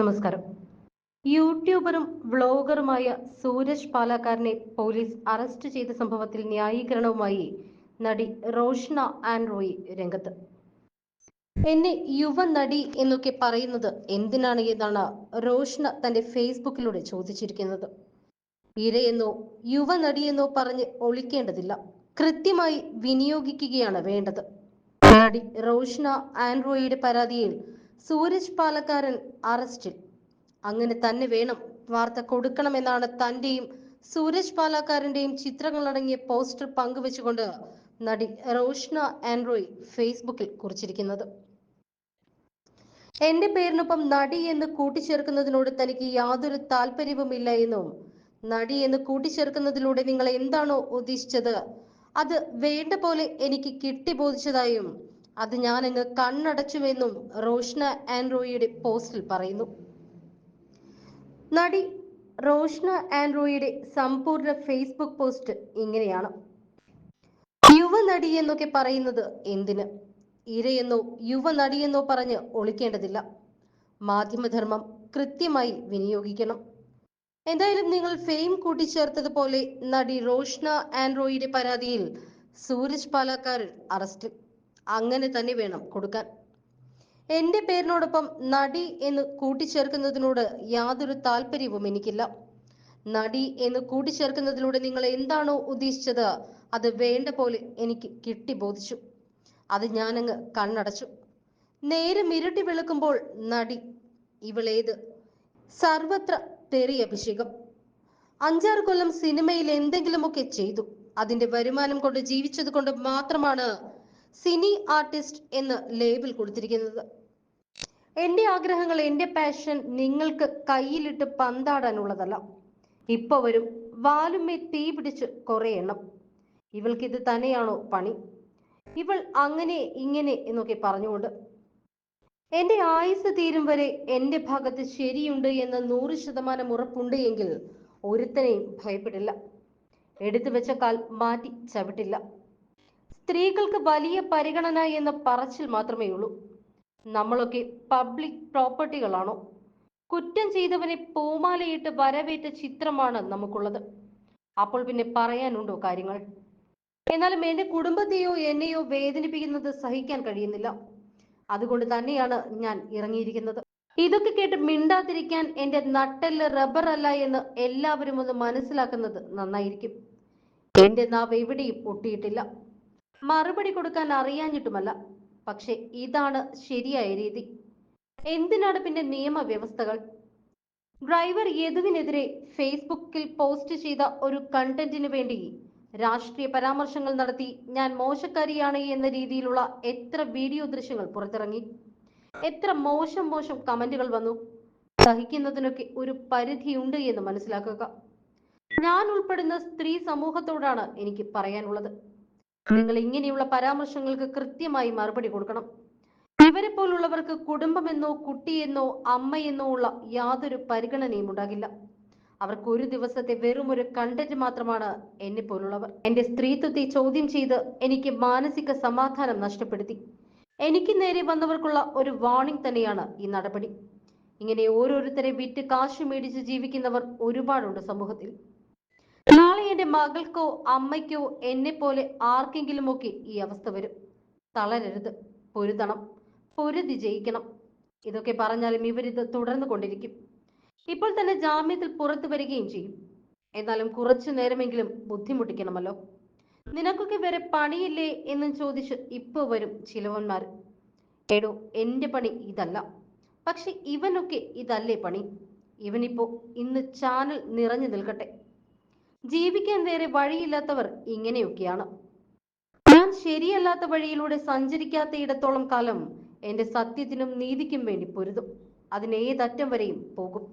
നമസ്കാരം. യൂട്യൂബറും വ്ളോഗറുമായ സൂരജ് പാലക്കാരനെ പോലീസ് അറസ്റ്റ് ചെയ്ത സംഭവത്തിൽ ന്യായീകരണവുമായി നടി റോഷ്ന ആൻഡ്രോയി രംഗത്ത്. എന്നെ യുവ നടി എന്നൊക്കെ പറയുന്നത് എന്തിനാണ് എന്നാണ് റോഷ്ന തന്റെ ഫേസ്ബുക്കിലൂടെ ചോദിച്ചിരിക്കുന്നത്. ഇരയെന്നോ യുവ നടിയെന്നോ പറഞ്ഞ് ഒളിക്കേണ്ടതില്ല. കൃത്യമായി വിനിയോഗിക്കുകയാണ് വേണ്ടത്. നടി റോഷ്ന ആൻഡ്രോയിയുടെ പരാതിയിൽ സൂരജ് പാലക്കാരൻ അറസ്റ്റിൽ. അങ്ങനെ തന്നെ വേണം വാർത്ത കൊടുക്കണമെന്നാണ് തന്റെയും സൂരജ് പാലക്കാരന്റെയും ചിത്രങ്ങളടങ്ങിയ പോസ്റ്റർ പങ്കുവെച്ചുകൊണ്ട് നടി റോഷ്ന ആൻഡ്രോയി ഫേസ്ബുക്കിൽ കുറിച്ചിരിക്കുന്നത്. എന്റെ പേരിനൊപ്പം നടി എന്ന് കൂട്ടിച്ചേർക്കുന്നതിനോട് തനിക്ക് യാതൊരു താല്പര്യവുമില്ല എന്നും നടി എന്ന് കൂട്ടിച്ചേർക്കുന്നതിലൂടെ നിങ്ങൾ എന്താണോ ഉദ്ദേശിച്ചത് അത് വേണ്ട പോലെ എനിക്ക് കിട്ടിബോധിച്ചതായും അത് ഞാൻ അങ്ങ് കണ്ണടച്ചുവെന്നും റോഷ്ന ആൻഡ്രോയിയുടെ പോസ്റ്റിൽ പറയുന്നു. നടി റോഷ്ന ആൻഡ്രോയിയുടെ സമ്പൂർണ ഫേസ്ബുക്ക് പോസ്റ്റ് ഇങ്ങനെയാണ്. യുവനടി എന്നൊക്കെ പറയുന്നത് എന്തിന്? ഇരയെന്നോ യുവ നടിയെന്നോ പറഞ്ഞ് ഒളിക്കേണ്ടതില്ല. മാധ്യമധർമ്മം കൃത്യമായി വിനിയോഗിക്കണം. എന്തായാലും നിങ്ങൾ ഫെയിം കൂട്ടിച്ചേർത്തതുപോലെ നടി റോഷ്ന ആൻഡ്രോയിയുടെ പരാതിയിൽ സൂരജ് പാലക്കാരൻ അറസ്റ്റിൽ. അങ്ങനെ തന്നെ വേണം കൊടുക്കാൻ. എന്റെ പേരിനോടൊപ്പം നടി എന്ന് കൂട്ടിച്ചേർക്കുന്നതിനോട് യാതൊരു താല്പര്യവും എനിക്കില്ല. നടി എന്ന് കൂട്ടിച്ചേർക്കുന്നതിലൂടെ നിങ്ങൾ എന്താണോ ഉദ്ദേശിച്ചത് അത് വേണ്ട പോലെ എനിക്ക് കിട്ടി ബോധിച്ചു. അത് ഞാനങ്ങ് കണ്ണടച്ചു. നേരം ഇരുട്ടി വിളക്കുമ്പോൾ നടി ഇവളേത്? സർവത്ര തെറി അഭിഷേകം. അഞ്ചാറ് കൊല്ലം സിനിമയിൽ എന്തെങ്കിലുമൊക്കെ ചെയ്തു. അതിന്റെ വരുമാനം കൊണ്ട് ജീവിച്ചത് കൊണ്ട് മാത്രമാണ് സിനി ആർട്ടിസ്റ്റ് എന്ന് ലേബിൾ കൊടുത്തിരിക്കുന്നത്. എന്റെ ആഗ്രഹങ്ങൾ എന്റെ പാഷൻ നിങ്ങൾക്ക് കയ്യിലിട്ട് പന്താടാനുള്ളതല്ല. ഇപ്പൊ വരും വാലുമേ തീ പിടിച്ച് കുറെ എണ്ണം. ഇവൾക്ക് ഇത് തന്നെയാണോ പണി? ഇവൾ അങ്ങനെ ഇങ്ങനെ എന്നൊക്കെ പറഞ്ഞുകൊണ്ട് എന്റെ ആയുസ് തീരും വരെ എന്റെ ഭാഗത്ത് ശരിയുണ്ട് എന്ന് നൂറ് ശതമാനം ഉറപ്പുണ്ട് എങ്കിൽ ഒരുത്തനെയും ഭയപ്പെടില്ല. എടുത്തു വെച്ച കാൽ മാറ്റി ചവിട്ടില്ല. സ്ത്രീകൾക്ക് വലിയ പരിഗണന എന്ന പറച്ചിൽ മാത്രമേ ഉള്ളൂ. നമ്മളൊക്കെ പബ്ലിക് പ്രോപ്പർട്ടികളാണോ കുറ്റം ചെയ്തവനെ പൂമാലയിട്ട് വരവേറ്റ ചിത്രമാണ് നമുക്കുള്ളത്. അപ്പോൾ പിന്നെ പറയാനുണ്ടോ കാര്യങ്ങൾ? എന്നാലും എന്റെ കുടുംബത്തെയോ എന്നെയോ വേദനിപ്പിക്കുന്നത് സഹിക്കാൻ കഴിയുന്നില്ല. അതുകൊണ്ട് തന്നെയാണ് ഞാൻ ഇറങ്ങിയിരിക്കുന്നത്. ഇതൊക്കെ കേട്ട് മിണ്ടാതിരിക്കാൻ എന്റെ നട്ടെല്ല് റബ്ബർ അല്ല എന്ന് എല്ലാവരും ഒന്ന് മനസ്സിലാക്കുന്നത് നന്നായിരിക്കും. എന്റെ നാവ് എവിടെയും ഒട്ടിയിട്ടില്ല മറുപടി കൊടുക്കാൻ അറിയാഞ്ഞിട്ടുമല്ല. പക്ഷെ ഇതാണ് ശരിയായ രീതി. എന്തിനാണ് പിന്നെ നിയമവ്യവസ്ഥകൾ? ഡ്രൈവർ യദുവിനെതിരെ ഫേസ്ബുക്കിൽ പോസ്റ്റ് ചെയ്ത ഒരു കണ്ടന്റിന് വേണ്ടി രാഷ്ട്രീയ പരാമർശങ്ങൾ നടത്തി ഞാൻ മോശക്കാരിയാണ് എന്ന രീതിയിലുള്ള എത്ര വീഡിയോ ദൃശ്യങ്ങൾ പുറത്തിറങ്ങി? എത്ര മോശം മോശം കമന്റുകൾ വന്നു? സഹിക്കുന്നതിനൊക്കെ ഒരു പരിധിയുണ്ട് എന്ന് മനസ്സിലാക്കുക. ഞാൻ ഉൾപ്പെടുന്ന സ്ത്രീ സമൂഹത്തോടാണ് എനിക്ക് പറയാനുള്ളത്. നിങ്ങൾ ഇങ്ങനെയുള്ള പരാമർശങ്ങൾക്ക് കൃത്യമായി മറുപടി കൊടുക്കണം. ഇവരെ പോലുള്ളവർക്ക് കുടുംബമെന്നോ കുട്ടിയെന്നോ അമ്മയെന്നോ ഉള്ള യാതൊരു പരിഗണനയും ഉണ്ടാകില്ല. അവർക്ക് ഒരു ദിവസത്തെ വെറും ഒരു കണ്ടന്റ് മാത്രമാണ് എന്നെ പോലുള്ളവർ. എന്റെ സ്ത്രീത്വത്തെ ചോദ്യം ചെയ്ത് എനിക്ക് മാനസിക സമാധാനം നഷ്ടപ്പെടുത്തി. എനിക്ക് നേരെ വന്നവർക്കുള്ള ഒരു വാണിംഗ് തന്നെയാണ് ഈ നടപടി. ഇങ്ങനെ ഓരോരുത്തരെ വിറ്റ് കാശ് മേടിച്ച് ജീവിക്കുന്നവർ ഒരുപാടുണ്ട് സമൂഹത്തിൽ. എന്റെ മകൾക്കോ അമ്മയ്ക്കോ എന്നെ പോലെ ആർക്കെങ്കിലുമൊക്കെ ഈ അവസ്ഥ വരും. തളരരുത്. പൊരുതണം. പൊരുതി ജയിക്കണം. ഇതൊക്കെ പറഞ്ഞാലും ഇവരിത് തുടർന്നു കൊണ്ടിരിക്കും. ഇപ്പോൾ തന്നെ ജാമ്യത്തിൽ പുറത്തു വരികയും ചെയ്യും. എന്നാലും കുറച്ചു നേരമെങ്കിലും ബുദ്ധിമുട്ടിക്കണമല്ലോ. നിനക്കൊക്കെ വരെ പണിയില്ലേ എന്ന് ചോദിച്ച് ഇപ്പൊ വരും ചിലവന്മാർ. എടോ എന്റെ പണി ഇതല്ല. പക്ഷെ ഇവനൊക്കെ ഇതല്ലേ പണി. ഇവനിപ്പോ ഇന്ന് ചാനൽ നിറഞ്ഞു നിൽക്കട്ടെ. ജീവിക്കാൻ വേറെ വഴിയില്ലാത്തവർ ഇങ്ങനെയൊക്കെയാണ്. ഞാൻ ശരിയല്ലാത്ത വഴിയിലൂടെ സഞ്ചരിക്കാത്ത ഇടത്തോളം കാലം എന്റെ സത്യത്തിനും നീതിക്കും വേണ്ടി പൊരുതും. അതിനേതറ്റം വരെയും പോകും.